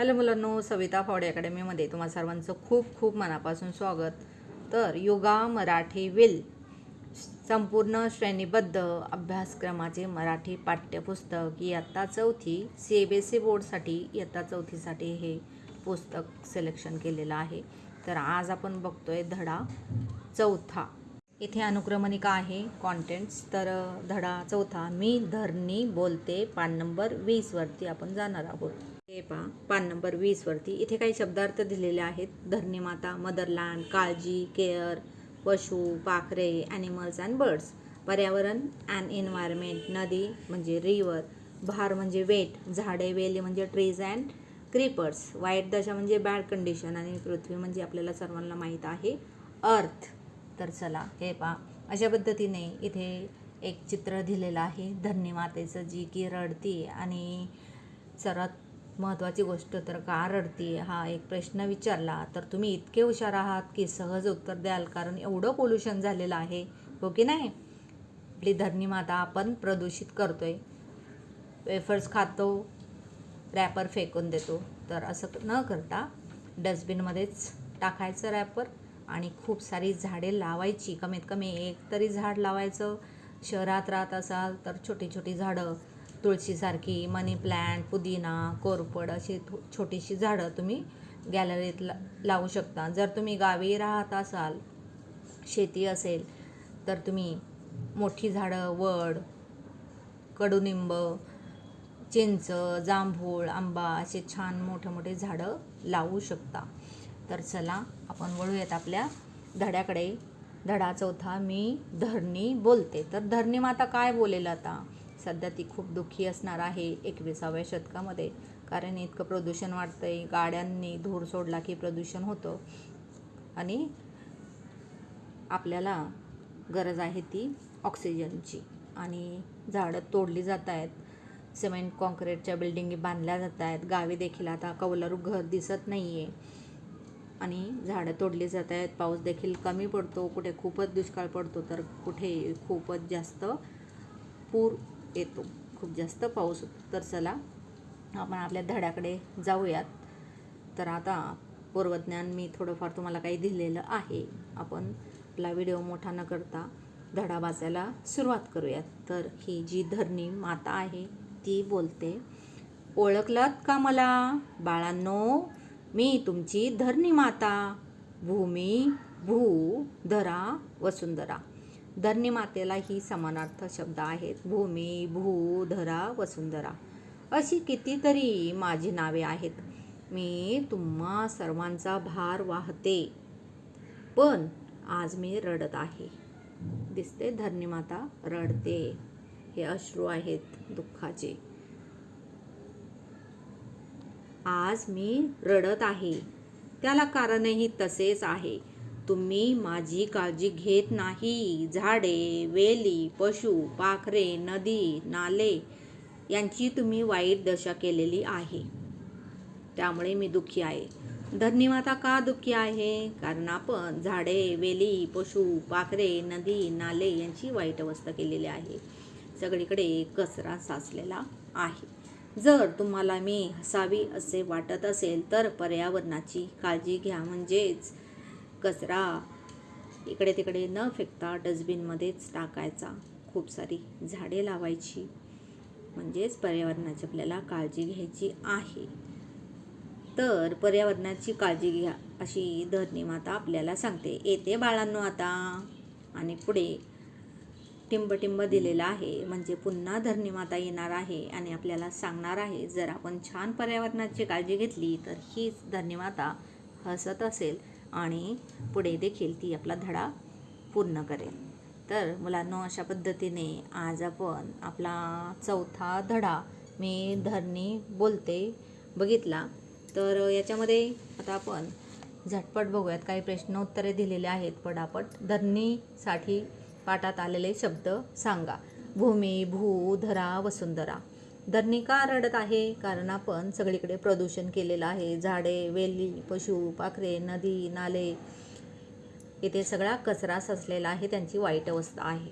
Hello मुलांनो सविता फावडे अकॅडमीमध्ये तुम्हा सर्वांचं खूप खूप मनापासून स्वागत. तर योगा मराठी विल संपूर्ण श्रेणीबद्ध अभ्यासक्रमाचे मराठी पाठ्यपुस्तक इयत्ता चौथी C A B S C बोर्डसाठी इयत्ता चौथीसाठी हे पुस्तक सिलेक्शन केलेलं आहे. तर आज आपण बघतोय धडा चौथा. इथे अनुक्रमणिका आहे कॉन्टेंट्स तर धडा चौथा मी धरणी बोलते पान नंबर वीसवरती आपण जाणार आहोत. हे पहा पान नंबर वीसवरती इथे काही शब्दार्थ दिलेले आहेत. धरणी माता मदरलँड काळजी केअर पशु पाखरे ॲनिमल्स अँड बर्ड्स पर्यावरण अँड एन्व्हायरमेंट नदी म्हणजे रिवर भार म्हणजे वेट झाडे वेली म्हणजे ट्रीज अँड क्रीपर्स वाईट दशा म्हणजे बॅड कंडिशन आणि पृथ्वी म्हणजे आपल्याला सर्वांना माहीत आहे. अर्थ तर चला हे पहा. अशा पद्धतीने इथे एक चित्र दिलेलं आहे. धरणी मातेचं जी की रडती आणि सर्वात महत्त्वाची गोष्ट तर का रडती हा एक प्रश्न विचारला. तर तुम्ही इतके हुशार आहात की सहज उत्तर द्याल कारण एवढं पोल्युशन झालेलं आहे. हो की नाही? आपली धरणी माता आपण प्रदूषित करतो आहे वेफर्स खातो रॅपर फेकून देतो. तर असं न करता डस्टबिनमध्येच टाकायचं रॅपर आणि खूप सारी झाडे लावायची. कमीत कमी एक तरी झाड लावायचं. शहरात राहत असाल तर छोटी छोटी झाडं तुळशीसारखी मनी प्लॅन्ट पुदिना कोरफड अशी थो छोटीशी झाडं तुम्ही गॅलरीत ला लावू शकता. जर तुम्ही गावी राहत असाल शेती असेल तर तुम्ही मोठी झाडं वड कडुनिंब चिंच जांभूळ आंबा असे छान मोठे मोठे झाडं लावू शकता. तर चला आपण वळूयात आपल्या धड्याकडे. धडा चौथा मी धरणी बोलते. तर धरणी माता काय बोलेल आता? सध्या ती खूप दुःखी असणार आहे एकविसाव्या शतकामध्ये. कारण इतकं प्रदूषण वाढतं आहे गाड्यांनी धूर सोडला की प्रदूषण होतं. आणि आपल्याला गरज आहे ती ऑक्सिजनची. आणि झाडं तोडली जात आहेत सिमेंट कॉन्क्रीटच्या बिल्डिंगी बांधल्या जात आहेत गावी देखील आता कौलारू घर दिसत नाही आहे आणि झाडं तोडली जात आहेत पाऊस देखील कमी पडतो कुठे खूपच दुष्काळ पडतो तर कुठे खूपच जास्त पूर येतो. खूप जास्त पाऊस होतो. तर चला आपण आपल्या धड्याकडे जाऊयात. तर आता पूर्वज्ञान मी थोडंफार तुम्हाला काही दिलेलं आहे. आपण आपला व्हिडिओ मोठा न करता धडा वाचायला सुरुवात करूयात. तर ही जी धरणी माता आहे ती बोलते ओळखलात का मला? बाळांनो मी तुमची धरणी माता. भूमी भू धरा वसुंधरा. धरणी मातेला ही समानार्थ शब्द आहेत. भूमी भू धरा वसुंधरा अशी कितीतरी माझी नावे आहेत. मी तुम्हा सर्वांचा भार वाहते. पण आज मी रडत आहे. दिसते धरणी माता रडते. हे अश्रू आहेत दुःखाचे. आज मी रडत आहे. त्याला कारणही तसेच आहे. तुम्ही माझी काळजी घेत नाही. झाडे वेली पशु पाखरे नदी नाले यांची तुम्ही वाईट दशा केलेली आहे. त्यामुळे मी दुःखी आहे. धन्यमाता का दुःखी आहे. कारण आपण झाडे वेली पशु पाखरे नदी नाले यांची वाईट अवस्था केलेली आहे. सगळीकडे कचरा साचलेला आहे. जर तुम्हाला मी हसावी असे वाटत असेल तर पर्यावरणाची काळजी घ्या. म्हणजेच कचरा. इकडे तिकडे न फेकता डस्टबिनमध्येच टाकायचा. खूप सारी झाडे लावायची. म्हणजेच पर्यावरणाची आपल्याला काळजी घ्यायची आहे. तर पर्यावरणाची काळजी घ्या अशी धरणी माता आपल्याला सांगते. येते बाळांनो आता. आणि पुढे टिंबटिंब दिलेला आहे. म्हणजे पुन्हा धरणी माता येणार आहे आणि आपल्याला सांगणार आहे जर आपण छान पर्यावरणाची काळजी घेतली तर हीच धरणी माता हसत असेल. आणि पुढे देखील ती आपला धडा पूर्ण करेल. तर मुलांनो अशा पद्धतीने आज आपण आपला चौथा धडा मी धरणी बोलते बघितला. तर याच्यामध्ये आता आपण झटपट बघूयात. काही प्रश्न उत्तरे दिलेले आहेत. पटापट धरणीसाठी पाठात आलेले शब्द सांगा. भूमी भू धरा वसुंधरा. धरणी का रडत आहे कारण आपण सगळीकडे प्रदूषण केलेलं आहे. झाडे वेली पशु पाखरे नदी नाले इथे सगळा कचरा साचलेला आहे त्यांची वाईट अवस्था आहे.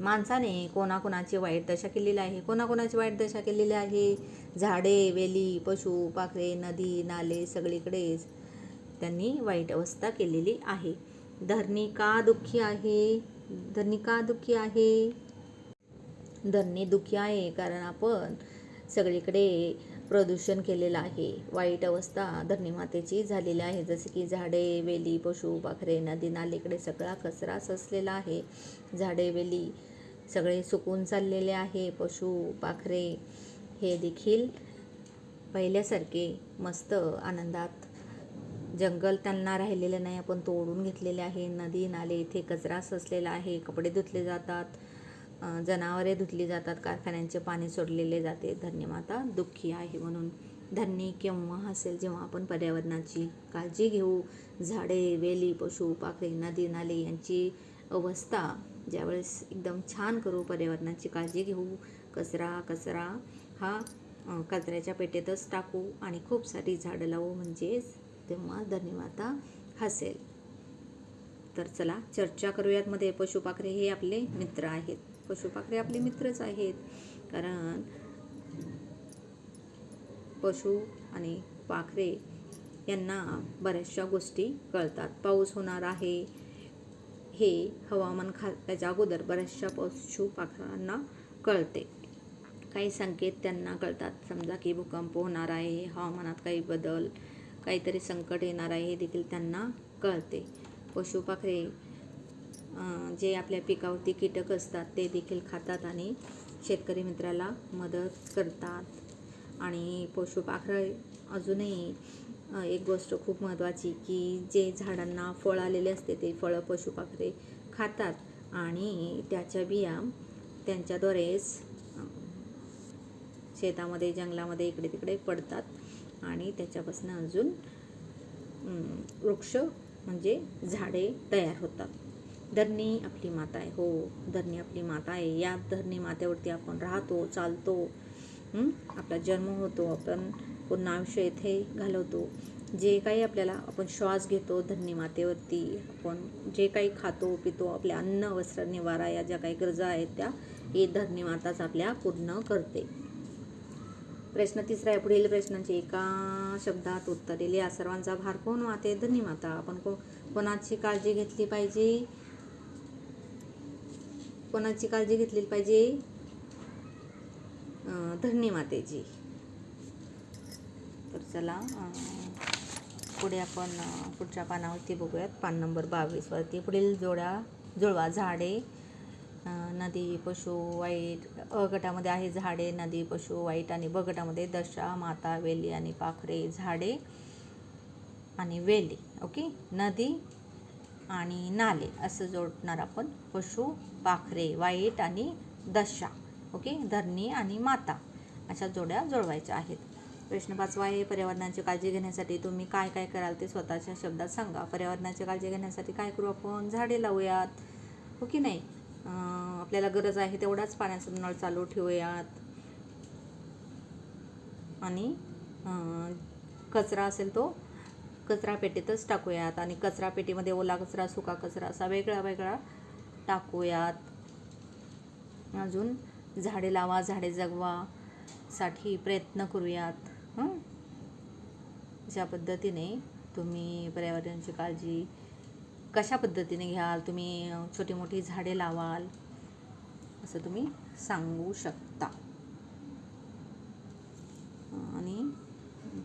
माणसाने कोणाकोणाची वाईट दशा केलेली आहे कोणाकोणाची वाईट दशा केलेली आहे? झाडे वेली पशु पाखरे नदी नाले सगळीकडेच त्यांनी वाईट अवस्था केलेली आहे. धरणी का दुःखी आहे धरणी का दुःखी आहे. धरणी दुःखी आहे कारण आपण सगळीकडे प्रदूषण केलेलं आहे. वाईट अवस्था धरणी मातेची झालेली आहे. जसे की झाडे वेली पशु पाखरे नदी नालीकडे सगळा कचरा सचलेला आहे. झाडे वेली सगळे सुकून चाललेले आहे. पशु पाखरे हे देखील पहिल्यासारखे मस्त आनंदात जंगल त्यांना राहिलेलं नाही. आपण तोडून घेतलेले आहे. नदी नाले इथे कचरा सचलेला आहे. कपडे धुतले जातात. जनावरे धुतली जातात कारखान्यांचे पाणी सोडलेले जाते. धन्यमाता दुःखी आहे म्हणून. धन्य केव्हा असेल जेव्हा आपण पर्यावरणाची काळजी घेऊ. झाडे वेली पशु पाखरे नदी नाले यांची अवस्था ज्यावेळेस एकदम छान करू पर्यावरणाची काळजी घेऊ. कचरा कचरा हा कचऱ्याच्या पेटेतच टाकू आणि खूप सारी झाडं लावू म्हणजेच तेव्हा धन्यमाता हसेल. तर चला चर्चा करूयात मध्ये. पशुपाखरे हे आपले मित्र आहेत. पशुपाखरे आपले मित्रच आहेत. कारण पशु आणि पाखरे यांना बऱ्याचशा गोष्टी कळतात. पाऊस होणार आहे. हे हवामान खात्याच्या अगोदर बऱ्याचशा पशु पाखरांना कळते. काही संकेत त्यांना कळतात. समजा की भूकंप होणार आहे हवामानात काही बदल काहीतरी संकट येणार आहे हे देखील त्यांना कळते. पशुपाखरे जे आपल्या पिकावरती कीटक असतात ते देखील खातात आणि शेतकरी मित्राला मदत करतात. आणि पशुपाखरं अजूनही एक गोष्ट खूप महत्त्वाची की जे झाडांना फळ आलेले असते ते फळं पशुपाखरे खातात आणि त्याच्या बिया त्यांच्याद्वारेच शेतामध्ये जंगलामध्ये इकडे तिकडे पडतात आणि त्याच्यापासून अजून वृक्ष म्हणजे झाडे तयार होतात. धरणी आपली माता आहे हो धरणी आपली माता आहे. या धरणी मातेवरती आपण राहतो चालतो आपला जन्म होतो आपण पूर्ण आयुष्य इथे घालवतो. जे काही आपल्याला आपण श्वास घेतो धरणी मातेवरती आपण जे काही खातो पितो आपल्या अन्न वस्त्र निवारा या ज्या काही गरजा आहेत त्या हे धरणी माताच आपल्या पूर्ण करते. प्रश्न तिसरा आहे पुढील प्रश्नांची एका शब्दात उत्तर दिले. या सर्वांचा भार कोण वाहते धरणी माता. आपण को कोणाची काळजी घेतली पाहिजे? कोणाची काळजी घेतली पाहिजे? धरणी मातेची तर चला पुढे आपण पुढच्या पानावरती बघूयात. पान नंबर बावीसवरती पुढील जोड्या जुळवा झाडे. नदी पशु वाईट अ गटामध्ये आहे झाडे नदी पशु वाईट आणि ब गटामध्ये दशा माता वेली आणि पाखरे झाडे आणि वेली. ओके? नदी आणि नाले असं जोडणार आपण. पशु पाखरे वाईट आणि दशा ओके? धरणी आणि माता अशा जोड्या जोडवायच्या आहेत. प्रश्न पाचवा आहे पर्यावरणाची काळजी घेण्यासाठी तुम्ही काय काय कराल ते स्वतःच्या शब्दात सांगा. पर्यावरणाची काळजी घेण्यासाठी काय करू आपण? झाडे लावूयात हो की नाही? आपल्याला गरज आहे तेवढाच पाण्याचा नळ चालू ठेवूयात. आणि कचरा असेल तो कचरापेटीतच टाकूयात आणि कचरा पेटीमध्ये ओला कचरा सुका कचरा असा वेगळा वेगळा टाकूयात. अजून झाडे लावा झाडे जगवा साठी प्रयत्न करूयात. हं? अशा पद्धतीने तुम्ही पर्यावरणाची काळजी कशा पद्धतीने घ्याल? तुम्ही छोटी मोठी झाडे लावाल असं तुम्ही सांगू शकता. आणि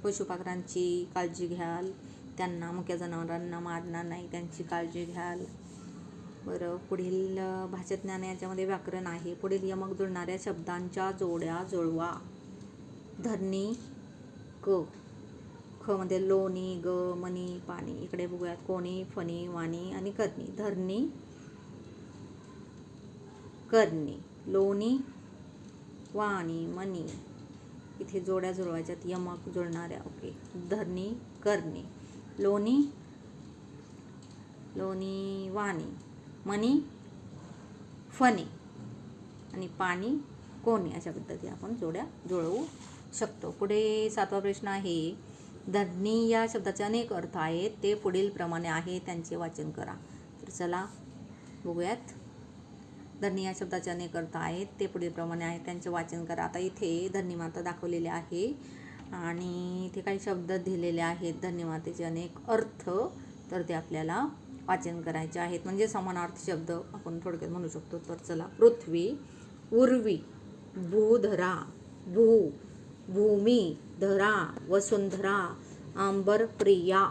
पशुपाखरांची काळजी घ्याल. त्यांना मुक्या जनावरांना मारणार नाही त्यांची काळजी घ्याल. बरं पुढील भाषाज्ञान याच्यामध्ये व्याकरण आहे. पुढील यमक जुळणाऱ्या शब्दांच्या जोड्या जुळवा. धरणी क. ख मध्ये लोणी ग मणी पाणी. इकडे बघूयात कोणी फणी वाणी आणि करणी धरणी करणी लोणी वाणी मणी. इथे जोड्या जुळवायच्यात. यमक जुळणाऱ्या. ओके. धरणी करणी लोणी लोणी वाणी मनी फणी आणि पाणी कोणी अशा पद्धती आपण जोड्या जुळवू शकतो. पुढे सातवा प्रश्न आहे धरणी या शब्दाचे अनेक अर्थ आहेत ते पुढील प्रमाणे आहे त्यांचे वाचन करा. तर चला बघूयात. धरणी या शब्दाचे अनेक अर्थ आहेत ते पुढीलप्रमाणे आहेत त्यांचे वाचन करा. आता इथे धरणीमाता दाखवलेले आहे. आणि इथे काही शब्द दिलेले आहेत. धन्यवादाचे अनेक अर्थ तर ते आपल्याला वाचन करायचे आहेत. म्हणजे समानार्थ शब्द आपण थोडक्यात म्हणू शकतो. तर चला पृथ्वी उर्वी भूधरा भू भूमी धरा वसुंधरा आंबर प्रिया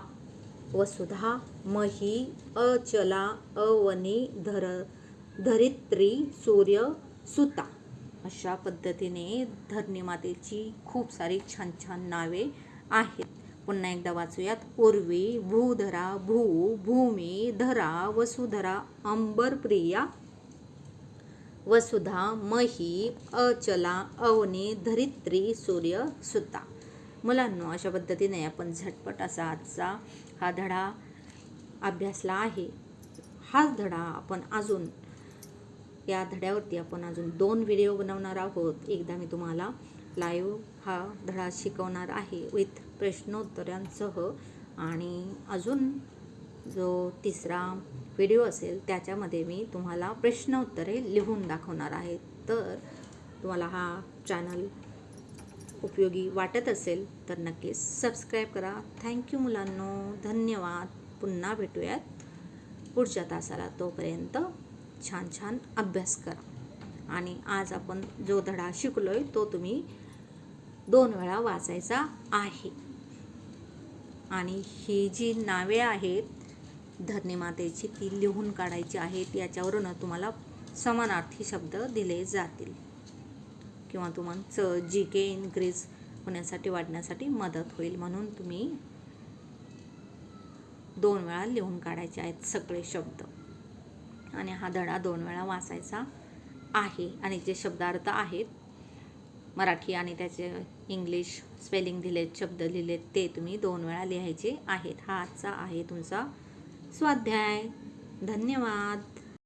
वसुधा मही अचला अवनी धर धरित्री सूर्य सुता. अशा पद्धतीने धरणीमातेची खूप सारी छान छान नावे आहेत. पुन्हा एकदा वाचूयात. पूर्वी भूधरा भू भूमी धरा वसुधरा अंबर प्रिया वसुधा मही अचला अवनी धरित्री सूर्य सुता. मुलांनो अशा पद्धतीने आपण झटपट असा आजचा हा धडा अभ्यासला आहे. हाच धडा आपण अजून या धड्यावरती आपण अजून दोन व्हिडिओ बनवणार आहोत. एकदा मी तुम्हाला लाईव्ह हा धडा शिकवणार आहे विथ प्रश्नोत्तरांसह. आणि अजून जो तिसरा व्हिडिओ असेल त्याच्यामध्ये मी तुम्हाला प्रश्नोत्तरे लिहून दाखवणार आहे. तर तुम्हाला हा चॅनल उपयोगी वाटत असेल तर नक्कीच सबस्क्राईब करा. थँक्यू मुलांनो. धन्यवाद. पुन्हा भेटूयात पुढच्या तासाला. तोपर्यंत छान छान अभ्यास करा. आणि आज आपण जो धडा शिकलो आहे तो तुम्ही दोन वेळा वाचायचा आहे. आणि ही जी नावे आहेत धरणीमातेची ती लिहून काढायची आहेत याच्यावरून तुम्हाला समानार्थी शब्द दिले जातील. किंवा तुमचं जी के इन्क्रीज होण्यासाठी वाढण्यासाठी मदत होईल. म्हणून तुम्ही दोन वेळा लिहून काढायचे आहेत सगळे शब्द. आणि हा धडा दोन वेळा वाचायचा आहे. आणि जे शब्दार्थ आहेत मराठी आणि त्याचे इंग्लिश स्पेलिंग दिलेत शब्द लिहिलेत ते तुम्ही दोन वेळा लिहायचे आहेत. हा आजचा आहे तुमचा स्वाध्याय. धन्यवाद.